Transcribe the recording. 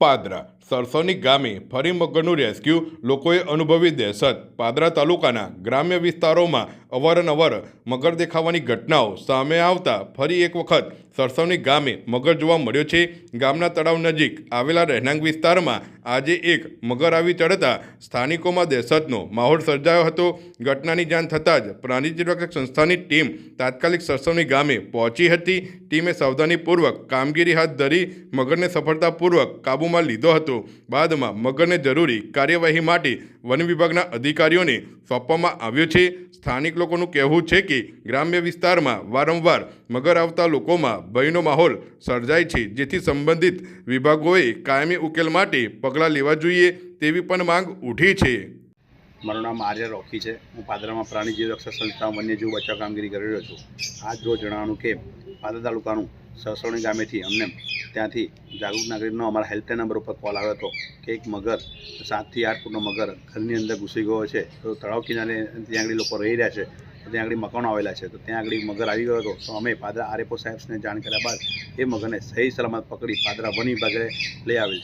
પાદરા સરસોની ગામે ફરી મગરનું રેસ્ક્યુ લોકોએ અનુભવી દહેશત પાદરા તાલુકાના ગ્રામ્ય વિસ્તારોમાં અવારનવાર મગર દેખાવાની ઘટનાઓ સામે આવતા ફરી એક વખત સરસવની ગામે મગર જોવા મળ્યો છે. ગામના તળાવ નજીક આવેલા રહેણાંક વિસ્તારમાં આજે એક મગર આવી ચડતા સ્થાનિકોમાં દહેશતનો માહોલ સર્જાયો હતો. ઘટનાની જાણ થતાં જ પ્રાણીજી રક્ષક સંસ્થાની ટીમ તાત્કાલિક સરસવની ગામે પહોંચી હતી. ટીમે સાવધાનીપૂર્વક કામગીરી હાથ ધરી મગરને સફળતાપૂર્વક કાબૂમાં લીધો હતો. બાદમાં મગરને જરૂરી કાર્યવાહી માટે વન વિભાગના અધિકારીઓને સોંપવામાં આવ્યો છે. સ્થાનિક લોકોનું કહેવું છે કે ગ્રામ્ય વિસ્તારમાં વારંવાર મગર આવતા લોકોમાં ભયનો માહોલ સર્જાય છે, જેથી સંબંધિત વિભાગોએ કાયમી ઉકેલ માટે પગલાં લેવા જોઈએ તેવી પણ માંગ ઉઠી છે. મારું નામ આર્ય રોકી છે. હું પાદરામાં પ્રાણી જીવ રક્ષા સંસ્થા વન્યજીવ બચાવ કામગીરી કરી રહ્યો છું. આજ રોજ જણાવવાનું કે પાદરા તાલુકાનું સરસવણી ગામેથી અમને ત્યાંથી જાગૃત નાગરિકનો અમારા હેલ્પલાઇન નંબર ઉપર કોલ આવ્યો હતો. કે એક મગર, સાતથી આઠ ફૂટનો મગર ઘરની અંદર ઘૂસી ગયો છે, તો તળાવ કિનારે ત્યાં આગળ લોકો રહી રહ્યા છે ત્યાં આગળ મકાનો આવેલા છે, તો ત્યાં આગળ મગર આવી ગયો હતો. તો અમે પાદરા આરએફઓ સાહેબને જાણ કર્યા બાદ એ મગરને સહી સલામત પકડી પાદરા વન વિભાગે લઈ આવેલ